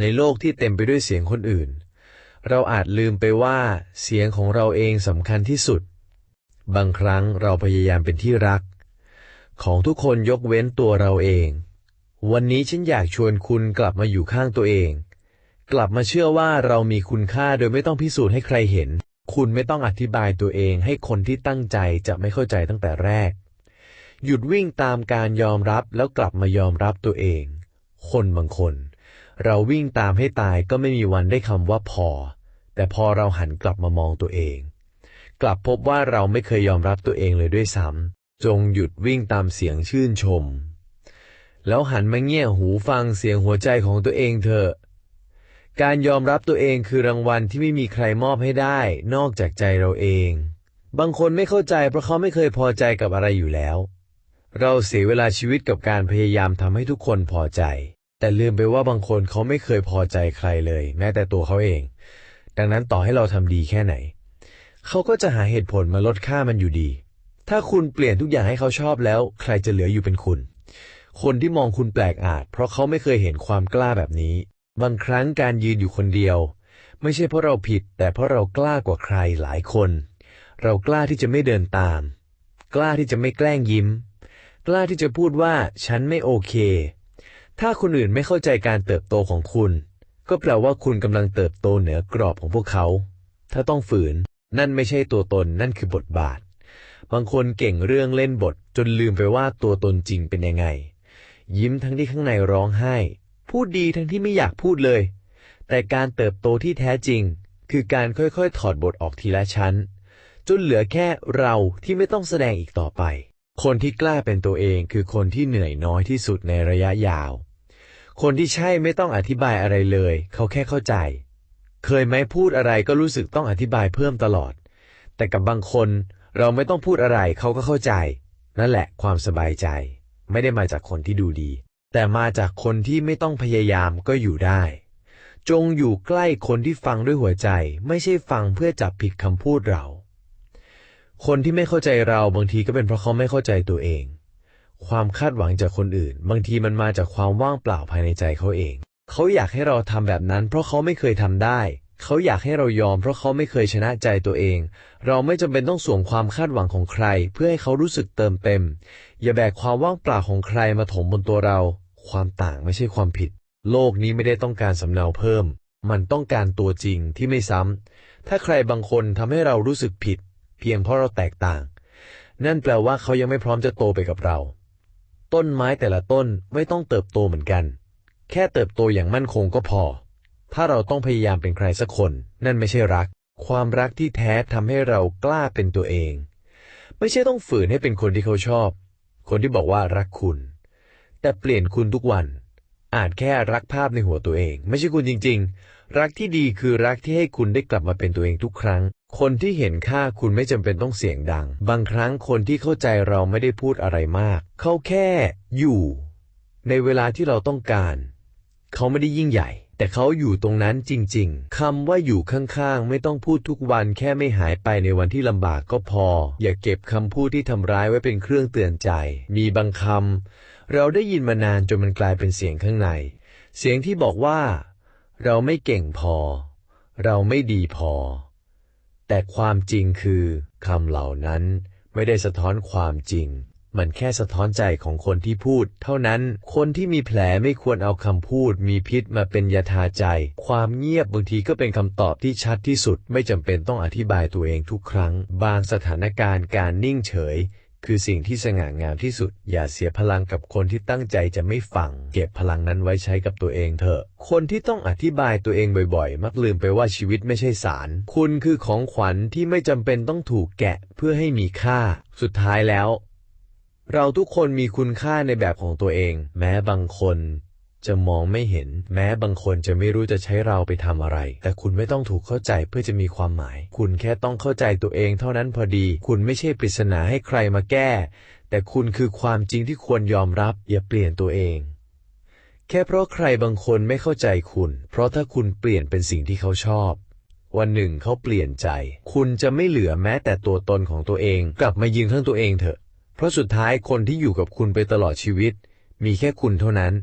ในโลกที่เต็มไปด้วยเสียงคนอื่น เราอาจลืมไปว่าเสียงของเราเองสำคัญที่สุด บางครั้งเราพยายามเป็นที่รัก ของทุกคนยกเว้นตัวเราเอง วันนี้ฉันอยากชวนคุณกลับมาอยู่ข้างตัวเอง กลับมาเชื่อว่าเรามีคุณค่าโดยไม่ต้องพิสูจน์ให้ใครเห็น คุณไม่ต้องอธิบายตัวเองให้คนที่ตั้งใจจะไม่เข้าใจตั้งแต่แรก หยุดวิ่งตามการยอมรับแล้วกลับมายอมรับตัวเอง คนบางคน เราวิ่งตามให้ตายก็ไม่มีวันได้คำว่าพอ แต่พอเราหันกลับมามองตัวเอง กลับพบว่าเราไม่เคยยอมรับตัวเองเลยด้วยซ้ำจงหยุดวิ่งตามเสียงชื่นชม แล้วหันมาเงี่ยหูฟังเสียงหัวใจของตัวเองเถอะ การยอมรับตัวเองคือรางวัลที่ไม่มีใครมอบให้ได้ นอกจากใจเราเอง บางคนไม่เข้าใจเพราะเขาไม่เคยพอใจกับอะไรอยู่แล้ว เราเสียเวลาชีวิตกับการพยายามทำให้ทุกคนพอใจ แต่ลืมไปว่าบางคนเขาไม่เคยพอใจใครเลย แม้แต่ตัวเขาเอง ดังนั้นต่อให้เราทำดีแค่ไหน เขาก็จะหาเหตุผลมาลดค่ามันอยู่ดี ถ้าคุณเปลี่ยนทุกอย่างให้เขาชอบแล้ว ใครจะเหลืออยู่เป็นคุณ คนที่มองคุณแปลกอาจ เพราะเขาไม่เคยเห็นความกล้าแบบนี้ บางครั้งการยืนอยู่คนเดียว ไม่ใช่เพราะเราผิด แต่เพราะเรากล้ากว่าใครหลายคน เรากล้าที่จะไม่เดินตาม กล้าที่จะไม่แกล้งยิ้ม กล้าที่จะพูดว่าฉันไม่โอเค ถ้าคนอื่นไม่เข้าใจการเติบโตของคุณ ก็แปลว่าคุณกำลังเติบโตเหนือกรอบของพวกเขา ถ้าต้องฝืน นั่นไม่ใช่ตัวตนนั่นคือบทบาท บางคนเก่งเรื่องเล่นบท จนลืมไปว่าตัวตนจริงเป็นยังไง ยิ้มทั้งที่ข้างในร้องไห้ พูดดีทั้งที่ไม่อยากพูดเลย แต่การเติบโตที่แท้จริง คือการค่อยๆ ถอดบทออกทีละชั้น จนเหลือแค่เราที่ไม่ต้องแสดงอีกต่อไปคนที่กล้าเป็นตัวเองคือคนที่เหนื่อยน้อยที่สุดในระยะยาว คนที่ใช่ไม่ต้องอธิบายอะไรเลย เขาแค่เข้าใจ เคยไหมพูดอะไรก็รู้สึกต้องอธิบายเพิ่มตลอด แต่กับบางคนเราไม่ต้องพูดอะไรเขาก็เข้าใจ นั่นแหละความสบายใจ ไม่ได้มาจากคนที่ดูดี แต่มาจากคนที่ไม่ต้องพยายามก็อยู่ได้ จงอยู่ใกล้คนที่ฟังด้วยหัวใจ ไม่ใช่ฟังเพื่อจับผิดคำพูดเรา คนที่ไม่เข้าใจเราบางทีก็เป็นเพราะเขาไม่เข้าใจตัวเอง ความคาดหวังจากคนอื่น บางทีมันมาจากความว่างเปล่าภายในใจเขาเอง เขาอยากให้เราทำแบบนั้น เพราะเขาไม่เคยทำได้ เขาอยากให้เรายอม เพราะเขาไม่เคยชนะใจตัวเอง เราไม่จำเป็นต้องสวมความคาดหวังของใคร เพื่อให้เขารู้สึกเติมเต็ม อย่าแบกความว่างเปล่าของใครมาถมบนตัวเรา ความต่างไม่ใช่ความผิด โลกนี้ไม่ได้ต้องการสำเนาเพิ่ม มันต้องการตัวจริงที่ไม่ซ้ำถ้าใครบางคนทำให้เรารู้สึกผิด เพียงเพราะเราแตกต่าง นั่นแปลว่าเขายังไม่พร้อมจะโตไปกับเรา ต้นไม้แต่ละต้นไม่ต้องเติบโตเหมือนกัน แค่เติบโตอย่างมั่นคงก็พอ ถ้าเราต้องพยายามเป็นใครสักคน นั่นไม่ใช่รัก ความรักที่แท้ทำให้เรากล้าเป็นตัวเอง ไม่ใช่ต้องฝืนให้เป็นคนที่เขาชอบ คนที่บอกว่ารักคุณ แต่เปลี่ยนคุณทุกวัน อาจแค่รักภาพในหัวตัวเอง ไม่ใช่คุณจริง ๆ รักที่ดีคือรักที่ให้คุณได้กลับมาเป็นตัวเองทุกครั้ง คนที่เห็นค่าคุณไม่จำเป็นต้องเสียงดัง บางครั้งคนที่เข้าใจเราไม่ได้พูดอะไรมาก เขาแค่อยู่ ในเวลาที่เราต้องการ เขาไม่ได้ยิ่งใหญ่ แต่เขาอยู่ตรงนั้นจริง ๆคำว่าอยู่ข้างๆ ไม่ต้องพูดทุกวันแค่ไม่หายไปในวันที่ลำบากก็พอ อย่าเก็บคำพูดที่ทำร้ายไว้เป็นเครื่องเตือนใจ มีบางคำเราได้ยินมานานจนมันกลายเป็นเสียงข้างใน เสียงที่บอกว่า เราไม่เก่งพอ เราไม่ดีพอ แต่ความจริงคือคำเหล่านั้นไม่ได้สะท้อนความจริง มันแค่สะท้อนใจของคนที่พูด เท่านั้นคนที่มีแผลไม่ควรเอาคำพูด มีพิษมาเป็นยาทาใจ ความเงียบบางทีก็เป็นคำตอบที่ชัดที่สุด ไม่จำเป็นต้องอธิบายตัวเองทุกครั้ง บางสถานการณ์การนิ่งเฉย คือสิ่งที่สง่างามที่สุด อย่าเสียพลังกับคนที่ตั้งใจจะไม่ฟัง เก็บพลังนั้นไว้ใช้กับตัวเองเถอะ คนที่ต้องอธิบายตัวเองบ่อยๆ มักลืมไปว่าชีวิตไม่ใช่สาร คุณคือของขวัญที่ไม่จำเป็นต้องถูกแกะเพื่อให้มีค่า สุดท้ายแล้ว เราทุกคนมีคุณค่าในแบบของตัวเอง แม้บางคน จะมองไม่เห็น แม้บางคนจะไม่รู้จะใช้เราไปทำอะไร แต่คุณไม่ต้องถูกเข้าใจเพื่อจะมีความหมาย คุณแค่ต้องเข้าใจตัวเองเท่านั้นพอดี คุณไม่ใช่ปริศนาให้ใครมาแก้ แต่คุณคือความจริงที่ควรยอมรับ อย่าเปลี่ยนตัวเอง แค่เพราะใครบางคนไม่เข้าใจคุณ เพราะถ้าคุณเปลี่ยนเป็นสิ่งที่เขาชอบ วันหนึ่งเขาเปลี่ยนใจ คุณจะไม่เหลือแม้แต่ตัวตนของตัวเอง กลับมายืนข้างตัวเองเถอะ เพราะสุดท้ายคนที่อยู่กับคุณไปตลอดชีวิต มีแค่คุณเท่านั้น